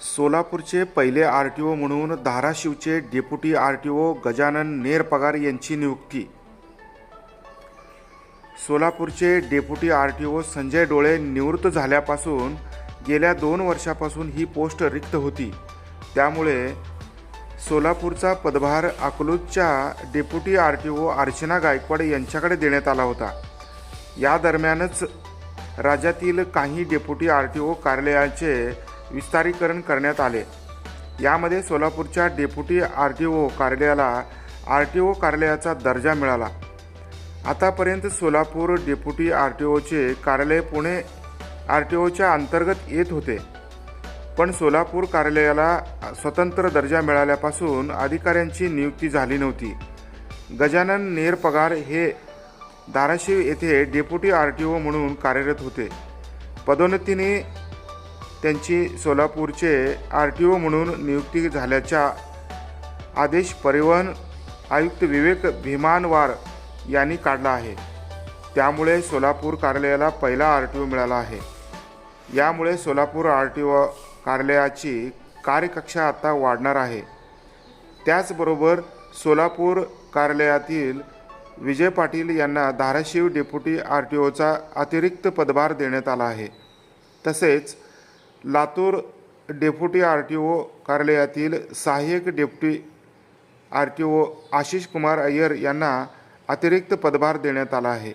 सोलापूरचे पहिले R T O म्हणून धाराशिवचे deputy R T O Gajanan Nerpagar यांची नियुक्ती. सोलापूरचे deputy R T O Sanjay Dole निवृत्त झाल्यापासून गेल्या दोन वर्षापासून ही पोस्ट रिक्त होती. त्यामुळे सोलापूरचा पदभार अकलूजच्या deputy R T O Archana Gaikwad यांच्याकडे देण्यात आला होता. या दरम्यानच राज्यातील काही डेप्युटी आर टी ओ कार्यालयाचे विस्तारीकरण करण्यात आले. यामध्ये सोलापूरच्या डेप्युटी आर टी ओ कार्यालयाला आर टी ओ कार्यालयाचा दर्जा मिळाला. आतापर्यंत सोलापूर डेप्युटी आर टी ओचे कार्यालय पुणे आर टी ओच्या अंतर्गत येत होते. पण सोलापूर कार्यालयाला स्वतंत्र दर्जा मिळाल्यापासून अधिकाऱ्यांची नियुक्ती झाली नव्हती. गजानन नेरपगार हे धाराशिव येथे डेप्युटी आर टी ओ म्हणून कार्यरत होते. पदोन्नतीने त्यांची सोलापूरचे आर टी ओ म्हणून नियुक्ती झाल्याचा आदेश परिवहन आयुक्त विवेक भीमानवार यांनी काढला आहे. त्यामुळे सोलापूर कार्यालयाला पहिला आर टी ओ मिळाला आहे. यामुळे सोलापूर आर टी ओ कार्यालयाची कार्यकक्षा आता वाढणार आहे. त्याचबरोबर सोलापूर कार्यालयातील विजय पाटील यांना धाराशिव डेप्युटी आर टी ओचा अतिरिक्त पदभार देण्यात आला आहे. तसेच Latur deputy R T O कार्यालयातील सहाय्यक deputy R T O Ashish Kumar Iyer यांना अतिरिक्त पदभार देण्यात आला आहे.